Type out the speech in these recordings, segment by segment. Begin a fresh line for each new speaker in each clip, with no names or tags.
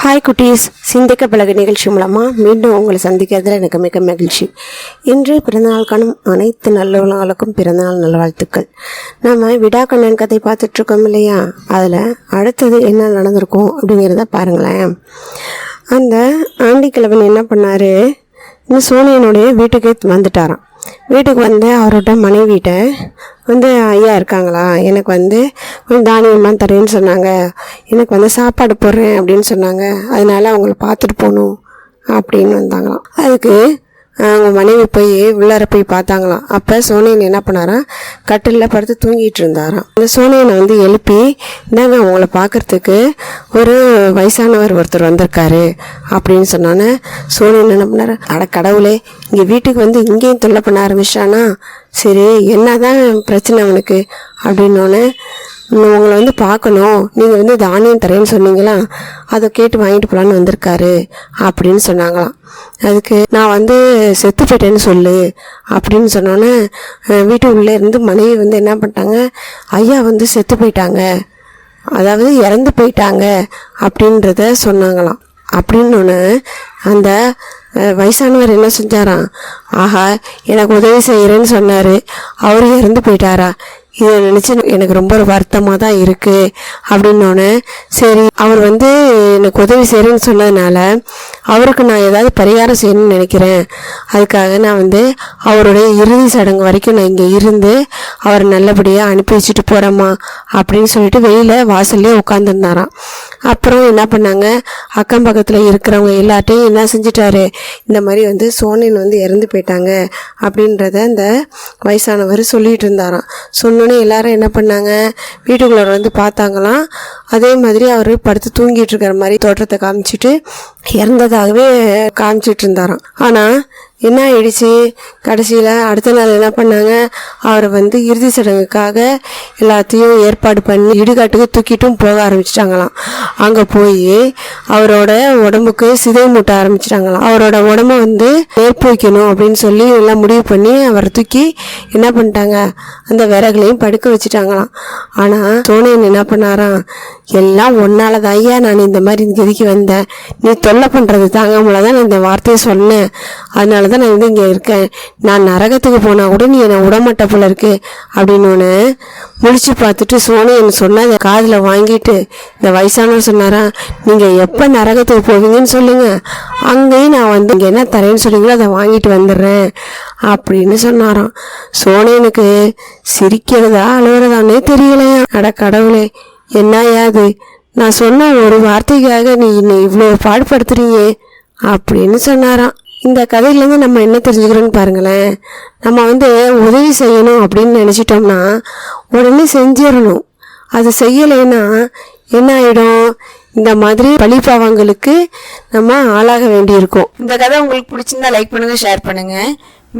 Hi குட்டீஸ். சிந்திக்க பழக நிகழ்ச்சி மூலமாக மீண்டும் உங்களை சந்திக்கிறதுல எனக்கு மிக மகிழ்ச்சி. இன்று பிறந்தநாள் காணும் அனைத்து நல்லவர்களுக்கும் பிறந்தநாள் நல்வாழ்த்துக்கள். நம்ம விடாக்கண்ணன் கதை பார்த்துட்ருக்கோம் இல்லையா? அதில் அடுத்தது என்ன நடந்திருக்கும் அப்படிங்கிறத பாருங்களேன். அந்த ஆண்டிக்கிழவன் என்ன பண்ணார்? இந்த சோனியனுடைய வீட்டுக்கே வந்துட்டாராம். வீட்டுக்கு வந்து அவரோட மனைவிட்ட வந்து ஐயா இருக்காங்களா? எனக்கு வந்து தானியமாக தரேன்னு சொன்னாங்க. எனக்கு வந்து சாப்பாடு போடுறேன் அப்படின்னு சொன்னாங்க. அதனால அவங்கள பார்த்துட்டு போகணும் அப்படின்னு வந்தாங்களாம். அதுக்கு அவங்க மனைவி போய் உள்ளார போய் பார்த்தாங்களாம். அப்போ சோனியன் என்ன பண்ணாராம்? கட்டிலில் படுத்து தூங்கிட்டு இருந்தாராம். அந்த சோனியனை வந்து எழுப்பி இந்தாங்க அவங்கள பார்க்கறதுக்கு ஒரு வயசானவர் ஒருத்தர் வந்திருக்காரு அப்படின்னு சொன்னோன்னே சோனியன் என்ன பண்ணார்? அட கடவுளே இங்கே வீட்டுக்கு வந்து இங்கேயும் தொல்லை பண்ண ஆரம்பிச்சானா சரி என்னதான் பிரச்சனை அவனுக்கு அப்படின்னோடனே உங்களை வந்து பார்க்கணும். நீங்கள் வந்து தானியம் தரேன்னு சொன்னீங்களா? அதை கேட்டு வாங்கிட்டு போகலான்னு வந்திருக்காரு அப்படின்னு சொன்னாங்களாம். அதுக்கு நான் வந்து செத்து போயிட்டேன்னு சொல்லு அப்படின்னு சொன்னோன்னே வீட்டு உள்ளே இருந்து மனைவி வந்து என்ன பண்ணிட்டாங்க? ஐயா வந்து செத்து போயிட்டாங்க. அதாவது இறந்து போயிட்டாங்க. அப்படின்றத சொன்னாங்களாம். அப்படின்னு அந்த வயசானவர் என்ன செஞ்சாராம்? ஆஹா எனக்கு உதவி செய்கிறேன்னு சொன்னார். அவர் இறந்து போயிட்டாரா? இதை நினச்சி எனக்கு ரொம்ப ஒரு வருத்தமாக தான் இருக்குது அப்படின்னோடனே சரி அவர் வந்து எனக்கு உதவி செய்கிறேன்னு சொன்னதுனால அவருக்கு நான் ஏதாவது பரிகாரம் செய்யணும்னு நினைக்கிறேன். அதுக்காக நான் வந்து அவருடைய இறுதி சடங்கு வரைக்கும் நான் இங்கே இருந்து அவரை நல்லபடியாக அனுப்பி வச்சுட்டு போகிறேம்மா அப்படின்னு சொல்லிட்டு வெளியில் வாசல்லே உட்காந்துருந்தாராம் அப்புறம் என்ன பண்ணாங்க? அக்கம் பக்கத்தில் இருக்கிறவங்க எல்லார்ட்டையும் என்ன செஞ்சிட்டாரு? இந்த மாதிரி வந்து சோனின் வந்து இறந்து போயிட்டாங்க அப்படின்றத அந்த வயசானவர் சொல்லிட்டு இருந்தாராம். சொன்னோன்னே எல்லாரும் என்ன பண்ணாங்க? வீட்டுக்குள்ளே வந்து பார்த்தாங்களாம். அதே மாதிரி அவர் படுத்து தூங்கிட்டு இருக்கிற மாதிரி தோற்றத்தை காமிச்சிட்டு இறந்ததாகவே காமிச்சிட்டு இருந்தாராம் ஆனால் என்ன ஆயிடுச்சு? கடைசியில் அடுத்த நாள் என்ன பண்ணாங்க? அவரை வந்து இறுதி சடங்குக்காக எல்லாத்தையும் ஏற்பாடு பண்ணி இடுகாட்டுக்கு தூக்கிட்டும் போக ஆரம்பிச்சிட்டாங்களாம். அங்கே போய் அவரோட உடம்புக்கு சிதை மூட்ட ஆரம்பிச்சிட்டாங்களாம். அவரோட உடம்ப வந்து ஏற்பு வைக்கணும் அப்படின்னு சொல்லி எல்லாம் முடிவு பண்ணி அவரை தூக்கி என்ன பண்ணிட்டாங்க? அந்த விறகுலையும் படுக்க வச்சுட்டாங்களாம். ஆனால் சோனியன் என்ன பண்ணாராம்? எல்லாம் ஒன்னால ஐயா நான் இந்த மாதிரி இந்த கதிக்கு வந்தேன். நீ தொல்லை பண்ணுறது தாங்க தான் நான் இந்த வார்த்தையை சொன்னேன். அதனால தான் நான் வந்து இங்கே இருக்கேன். நான் நரகத்துக்கு போனால் கூட நீ என்னை விடமாட்ட போல இருக்கு. அப்படின்னு ஒன்று முடிச்சு பார்த்துட்டு சோனி என்ன சொன்னால் இந்த காதில் வாங்கிட்டு இந்த வயசானவர் சொன்னாரா நீங்கள் எப்போ நரகத்துக்கு போவீங்கன்னு சொல்லுங்கள் அங்கேயும் நான் வந்து இங்கே என்ன தரேன்னு சொல்லுங்களோ அதை வாங்கிட்டு வந்துடுறேன். அப்படின்னு சொன்னாராம். சோனியனுக்கு சிரிக்கிறதா அழுகிறதானே தெரியலையா? அட கடவுளே. என்னாயாது நான் சொன்ன ஒரு வார்த்தைக்காக நீ என்னை இவ்வளோ பாடுபடுத்துறீங்க அப்படின்னு சொன்னாராம். இந்த கதையிலேருந்து நம்ம என்ன தெரிஞ்சுக்கிறோன்னு பாருங்களேன். நம்ம வந்து உதவி செய்யணும் அப்படின்னு நினச்சிட்டோம்னா உடனே செஞ்சிடணும். அது செய்யலைன்னா என்ன ஆகிடும் இந்த மாதிரி பழிப்பாவங்களுக்கு நம்ம ஆளாக வேண்டியிருக்கும்.
இந்த கதை உங்களுக்கு பிடிச்சிருந்தா லைக் பண்ணுங்கள் ஷேர் பண்ணுங்கள்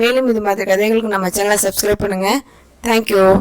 மேலும் இது மாதிரி கதைகளுக்கு நம்ம சேனலை சப்ஸ்கிரைப் பண்ணுங்கள் தேங்க்யூ